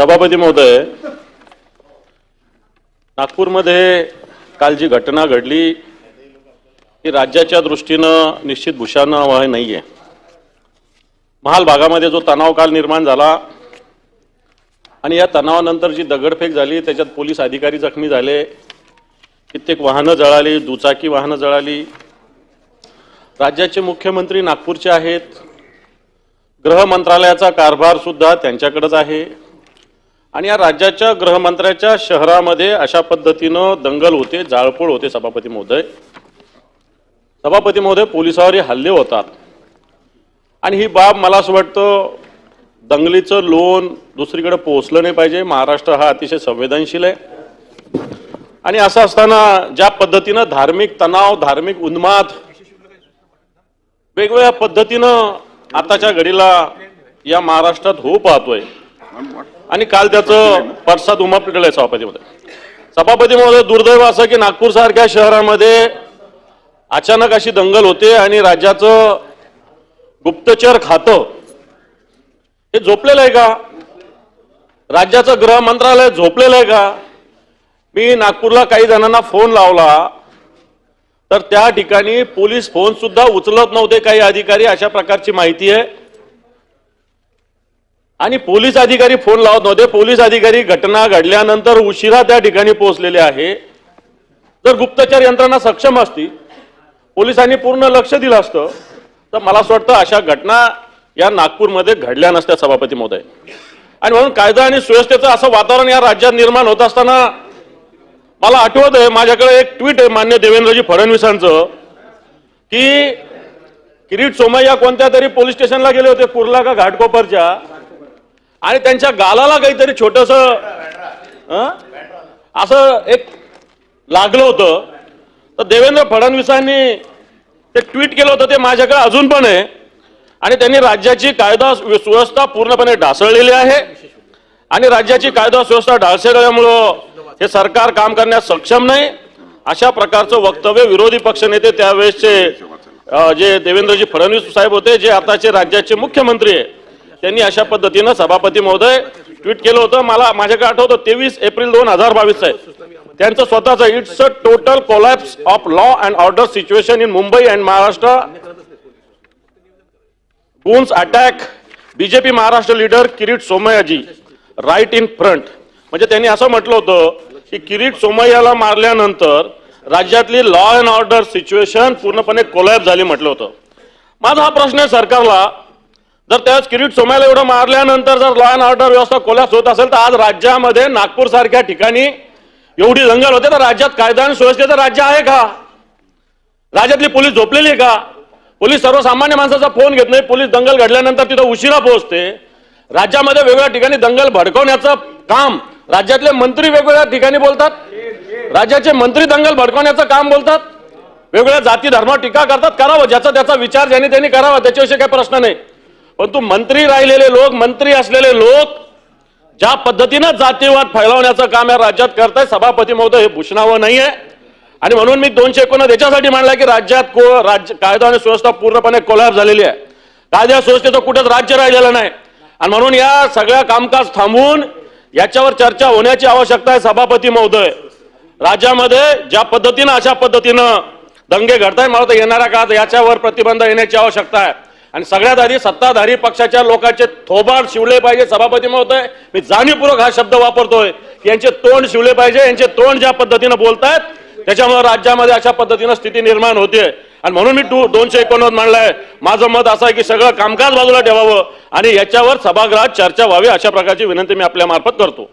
सभापती महोदय नागपूरमध्ये काल जी घटना घडली ती राज्याच्या दृष्टीनं निश्चित भूषणावह नाही आहे महाल भागामध्ये जो तणाव काल निर्माण झाला आणि या तणावानंतर जी दगडफेक झाली त्याच्यात पोलीस अधिकारी जखमी झाले कित्येक वाहनं जळाली दुचाकी वाहनं जळाली. राज्याचे मुख्यमंत्री नागपूरचे आहेत. गृह मंत्रालयाचा कारभार सुद्धा आहे. आणि या राज्याच्या गृहमंत्र्याच्या शहरामध्ये अशा पद्धतीनं दंगल होते जाळपोळ होते सभापती महोदय. सभापती महोदय पोलिसावरही हल्ले होतात. आणि ही बाब मला असं वाटतं दंगलीचं लोन दुसरीकडे पोहोचलं नाही पाहिजे. महाराष्ट्र हा अतिशय संवेदनशील आहे. आणि असं असताना ज्या पद्धतीनं धार्मिक तणाव धार्मिक उन्माद वेगवेगळ्या पद्धतीनं आताच्या घडीला या महाराष्ट्रात होऊ पाहतोय. आणि काल त्याचं पडसाद उमापलेलं आहे सभापतीमध्ये. सभापती महोदय दुर्दैव असं की नागपूर सारख्या शहरामध्ये अचानक अशी दंगल होते आणि राज्याचं गुप्तचर खातं हे झोपलेलं आहे का? राज्याचं गृह मंत्रालय झोपलेलं आहे का? मी नागपूरला काही जणांना फोन लावला तर त्या ठिकाणी पोलीस फोन सुद्धा उचलत नव्हते काही अधिकारी. अशा प्रकारची माहिती आहे. आणि पोलीस अधिकारी फोन लावत नव्हते. पोलीस अधिकारी घटना घडल्यानंतर उशिरा त्या ठिकाणी पोहोचलेले आहे. जर गुप्तचर यंत्रणा सक्षम असती पोलिसांनी पूर्ण लक्ष दिलं असतं तर मला असं वाटतं अशा घटना या नागपूरमध्ये घडल्या नसत्या सभापती महोदय. आणि म्हणून कायदा आणि सुव्यवस्थेचं असं वातावरण या राज्यात निर्माण होत असताना मला आठवत आहे माझ्याकडे एक ट्विट आहे मान्य देवेंद्रजी फडणवीसांचं की किरीट सोमय्या कोणत्या तरी पोलीस स्टेशनला गेले होते कुर्ला का घाटकोपरच्या. आणि त्यांच्या गालाला काहीतरी छोटस असं एक लागलं होतं. तर देवेंद्र फडणवीसांनी ते ट्विट केलं होतं ते माझ्याकडे अजून पण आहे. आणि त्यांनी राज्याची कायदा सुव्यवस्था पूर्णपणे ढासळलेली आहे. आणि राज्याची कायदा सुव्यवस्था ढासळल्यामुळं हे सरकार काम करण्यास सक्षम नाही. अशा प्रकारचं वक्तव्य विरोधी पक्षनेते त्यावेळेसचे जे देवेंद्रजी फडणवीस साहेब होते जे आताचे राज्याचे मुख्यमंत्री आहे. त्यांनी अशा पद्धतीनं सभापती महोदय ट्विट केलं होतं. मला माझ्याकडे आठवतं तेवीस एप्रिल दोन हजार बावीस आहे. त्यांचं स्वतःचं it's a total collapse of law and order situation in Mumbai and Maharashtra. Goons attack BJP Maharashtra leader Kirit सोमय्याजी right in front म्हणजे त्यांनी असं म्हटलं होतं की किरीट सोमय्याला मारल्यानंतर राज्यातली लॉ अँड ऑर्डर सिच्युएशन पूर्णपणे कोलॅप झाली म्हटलं होतं. माझा हा प्रश्न आहे सरकारला. जर त्यावेळेस किरीट सोम्याला एवढं मारल्यानंतर जर लॉ अँड ऑर्डर व्यवस्था कोलॅप्स होत असेल तर आज राज्यामध्ये नागपूर सारख्या ठिकाणी एवढी दंगल होते तर राज्यात कायदा आणि सुव्यवस्थेचं राज्य आहे का? राज्यातली पोलीस झोपलेली आहे का? पोलीस सर्वसामान्य माणसाचा फोन घेत नाही पोलीस दंगल घडल्यानंतर तिथं उशिरा पोहोचते. राज्यामध्ये वेगवेगळ्या ठिकाणी दंगल भडकवण्याचं काम राज्यातले मंत्री वेगवेगळ्या ठिकाणी बोलतात राज्याचे मंत्री दंगल भडकवण्याचं काम बोलतात वेगवेगळ्या जाती धर्मावर टीका करतात करावं ज्याचा त्याचा विचार ज्यांनी त्यांनी करावा त्याच्याविषयी काही प्रश्न नाही. परंतु मंत्री राहिलेले लोक मंत्री असलेले लोक ज्या पद्धतीनं जातीवाद फैलावण्याचं काम या राज्यात करताय सभापती महोदय हे भूषणावं नाहीये. आणि म्हणून मी दोनशे एकोणीस याच्यासाठी म्हणला की राज्यात को राज्य कायदा आणि सुव्यवस्था पूर्णपणे कोलॅप झालेली आहे. कायदा सुव्यवस्थेचं कुठंच राज्य राहिलेलं नाही. आणि म्हणून या सगळ्या कामकाज थांबवून याच्यावर चर्चा होण्याची आवश्यकता आहे सभापती महोदय. राज्यामध्ये ज्या पद्धतीनं अशा पद्धतीनं दंगे घडताय मला तर येणाऱ्या काळात याच्यावर प्रतिबंध येण्याची आवश्यकता आहे. आणि सगळ्यात आधी सत्ताधारी पक्षाच्या लोकांचे थोबाड शिवले पाहिजे सभापती महोदय. मी जाणीवपूर्वक हा शब्द वापरतोय. की यांचे तोंड शिवले पाहिजे. यांचे तोंड ज्या पद्धतीनं बोलतायत त्याच्यामुळे राज्यामध्ये अशा पद्धतीनं स्थिती निर्माण होते आणि म्हणून मी टू दोनशे एकोणनव्वद मांडलाय. माझं मत असं आहे की सगळं कामकाज बाजूला ठेवावं आणि याच्यावर सभागृहात चर्चा व्हावी अशा प्रकारची विनंती मी आपल्या मार्फत करतो.